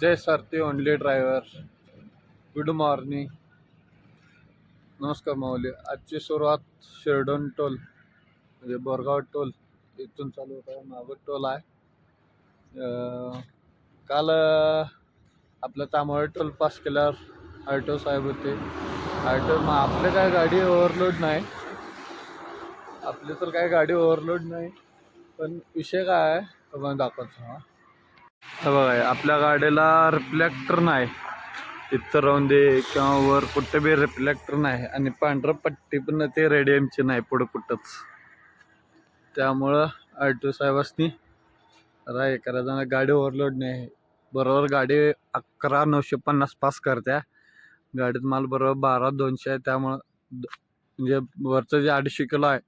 जय सारथी only driver good morning नमस्कार माऊली. आजची सुरुवात शिरडोन टोल म्हणजे बोरगाव टोल इथून चालू होत आहे. मागं टोल आहे. काल आपलं तामळ टोल पास केल्यावर आयटो साहेब होते. आयटो मग आपले काय गाडी ओव्हरलोड नाही. आपली तर काय गाडी ओव्हरलोड नाही. पण विषय काय आहे? तुम्हाला दाखवतो. हा हे बघा आपल्या गाडीला रिफ्लेक्टर नाही. इतर राहून दे किंवा वर कुठे बी रिफ्लेक्टर नाही. आणि पांढरं पट्टी पण ते रेडियमची नाही पुढं कुठंच. त्यामुळं आर टी ओ साहेबांनी राय करायचा करायचं गाडी ओव्हरलोड नाही. बरोबर गाडी अकरा नऊशे पन्नास पास करत्या. गाडीत माल बरोबर बारा दोनशे आहे. त्यामुळं म्हणजे वरचं जे अडीचशे किलो आहे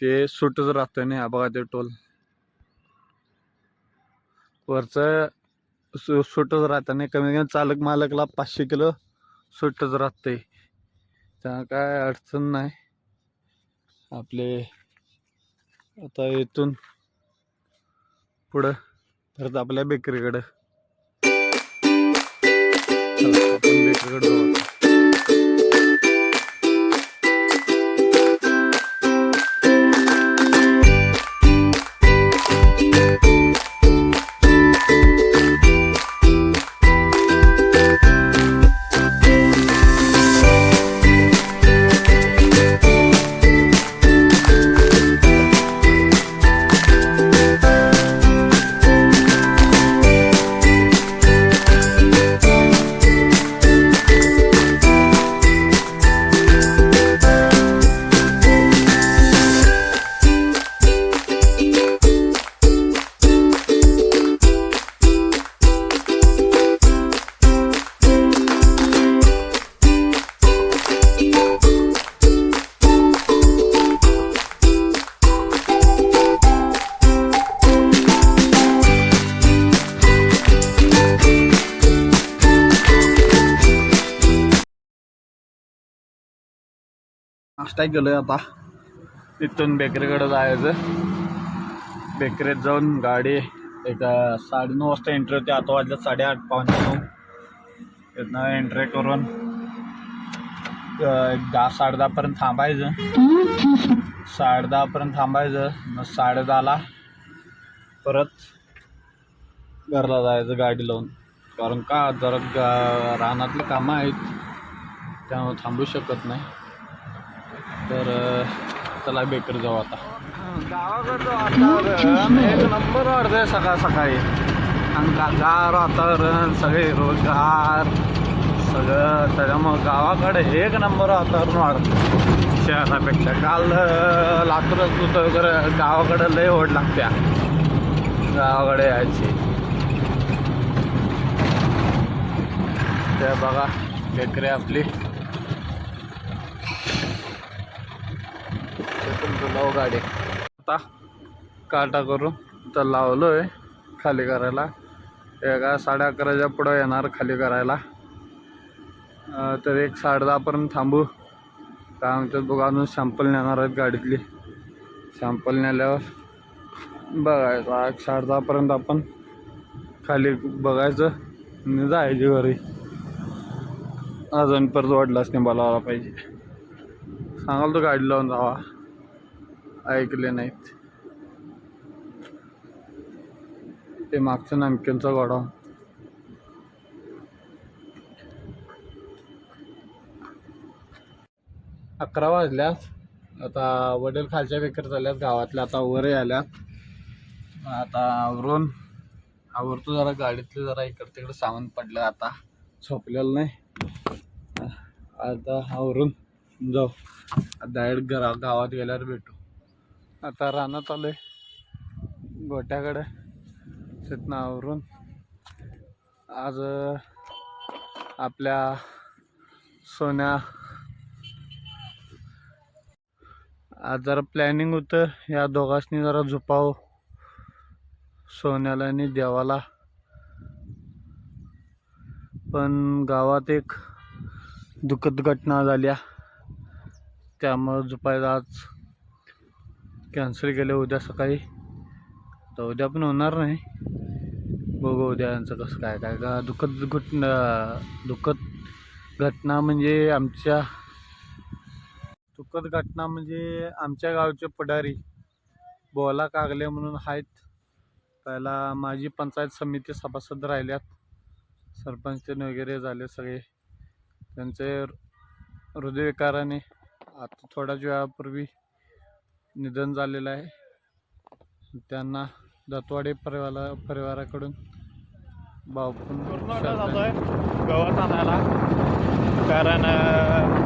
ते सुटच राहतं नाही हा बघा ते टोल वरचं सु सुटच राहतं नाही. कमी कमी चालक मालकला पाचशे किलो सुटच राहते त्या काय अडचण नाही. आपले आता इथून पुढं परत आपल्या बेकरीकडं. चला, आपण नाश्ता केलोय आता. तिथून बेकरीकडे जायचं. बेकरीत जाऊन गाडी एक साडेनऊ वाजता एंट्री होते. आता वाजलं साडेआठ पावणे नऊ तिथनं एंट्री करून एक दहा साडे दहापर्यंत थांबायचं. साडे दहापर्यंत थांबायचं. मग साडे दहाला परत घरला जायचं गाडी लावून. कारण का? जरा गा रानातली कामं आहेत. त्यामुळे थांबू शकत नाही. तर चला बेकर जाऊ आता. गावाकडचं वातावरण एक नंबर वाढतंय सकाळ सकाळी. आणि गागार वातावरण सगळे रोजगार सगळं त्याच्यामुळं गावाकडे एक नंबर वातावरण वाढतं शहरापेक्षा. काल लातूरच होतं वगैरे गावाकडे लय ओढ लागत्या. गावाकडे यायची. ते बघा बेकरी आपली. लाव गाडी. आता काटा करून तर लावलो आहे खाली करायला. एका साडे अकराच्या पुढं येणार खाली करायला. तर एक साडे दहापर्यंत थांबू. काय आमच्या बघा अजून सॅम्पल नेणार आहेत गाडीतली. सॅम्पल नेल्यावर बघायचं. एक साडे दहापर्यंत आपण खाली बघायचं आणि जायची घरी. अजून परत वाटलाच नाही बोलावला पाहिजे. सांगाल तो गाडी लावून जावा. ऐकले नाहीत. ते मागचं नमकीनचा गोडा. अकरा वाजल्यात. आता वडील खालच्या बेकर झाल्यात गावातल्या आता वरही आल्यात. आता आवरून आवरतो जरा गाडीतलं जरा इकडं तिकडं सामान पडलं आता. झोपलेलं नाही. आता आवरून जाऊ. डायरेक्ट घरा गावात गेल्यावर भेटू. आता रानात आलोय. गोट्याकडे तिथनं आवरून. आज आपल्या सोन्या. आज जरा प्लॅनिंग होतं. या दोघांनी जरा झोपाव. सोन्याला आणि देवाला. पण गावात एक दुःखद घटना झाल्या. त्यामुळं झुपायला आज कॅन्सल केलं उद्या सकाळी. तर उद्या पण होणार नाही. बघू उद्या यांचं कसं काय काय का दुःखद घटना दुःखद घटना म्हणजे आमच्या दुःखद घटना म्हणजे आमच्या गावचे पुढारी बोला कागले म्हणून आहेत. पहिला माझी पंचायत समिती सभासद राहिल्यात. सरपंच वगैरे झाले सगळे. त्यांचे हृदयविकाराने आता थोड्याच वेळापूर्वी निधन झालेलं आहे. त्यांना दत्वाडे परिवारा परिवाराकडून भावपूर्ण पूर्ण श्रद्धांजली. जातोय. गवत आणायला. कारण अं,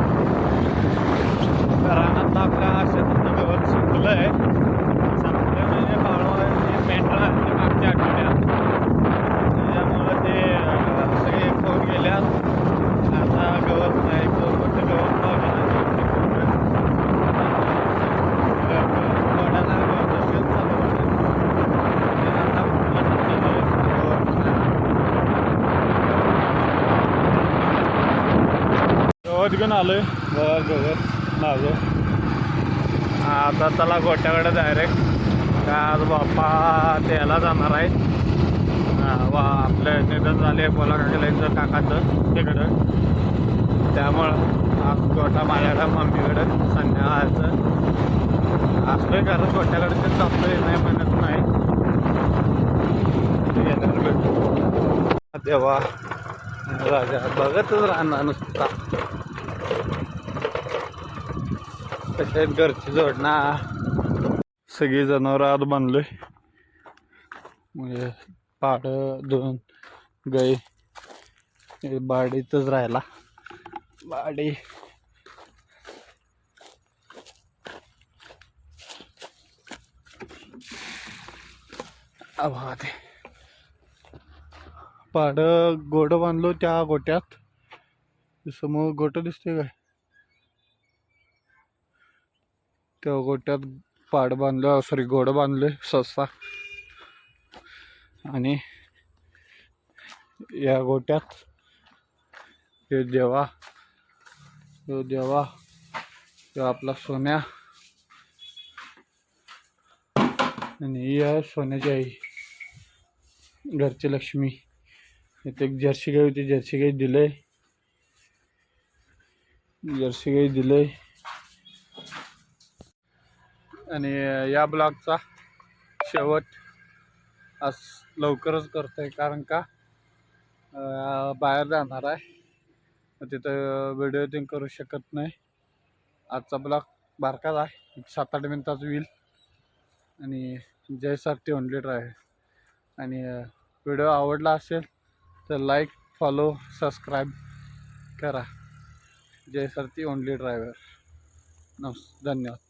रानातलं आपल्या शेतातलं गवत संपलंय संपलं म्हणजे बाळवाची मेंढरा आहे ते मागच्या आठवड्यात त्याच्यामुळं ते अं, सगळे खाऊन गेल्यात आता गवत नाही कोणतं गवत लावलेलं नाही. थोड्याला गवत शेत चालू होतं. ते आता पूर्ण टाकलेलं आहे गवत नाही. गवत आहे. आलोय बघा गगर माझं आता चला गोट्याकडे डायरेक्ट का आज बाप्पा त्याला जाणार आहे. वा आपलं निधन झाले बोला काकेलांचं काकाचं तिकडं. त्यामुळं आज गोटा माझ्याकडं मम्मीकडं संध्याकाळचं. असलोय कारण गोट्याकडे ते जातोय नाही म्हणत नाही. येणार देवा राजा बघतच राहणार नुसता. कसे आहेत घरची जोडणा सगळी जनावरं आत बांधलोय. म्हणजे पाड दोन गाई बाडीतच राहिला. बाडी. ते. पाड गोड बांधलो त्या गोट्यात. समोर गोट दिसते काय? त्या गोट्यात पाड बांधलं सॉरी गोड बांधले ससा. आणि या गोट्यात हे देवा तो देवा तो आपला सोन्या. आणि ही आहे सोन्याची आई घरची लक्ष्मी. इथे एक जर्सी गाई होती जर्सी गाई दिलं आहे जर्सी गाई दिलं आहे आणि या ब्लॉगचा शेवट आज लवकरच करतो आहे कारण का बाहेर जाणार आहे. तिथं व्हिडिओ ते करू शकत नाही. आजचा ब्लॉग बारकाच आहे. सात आठ मिनिटाचा होईल. आणि जयसाठी ओनली ड्राय आणि व्हिडिओ आवडला असेल तर लाईक फॉलो सबस्क्राईब करा. जयसारथी ओनली ड्रायव्हर नमस् धन्यवाद.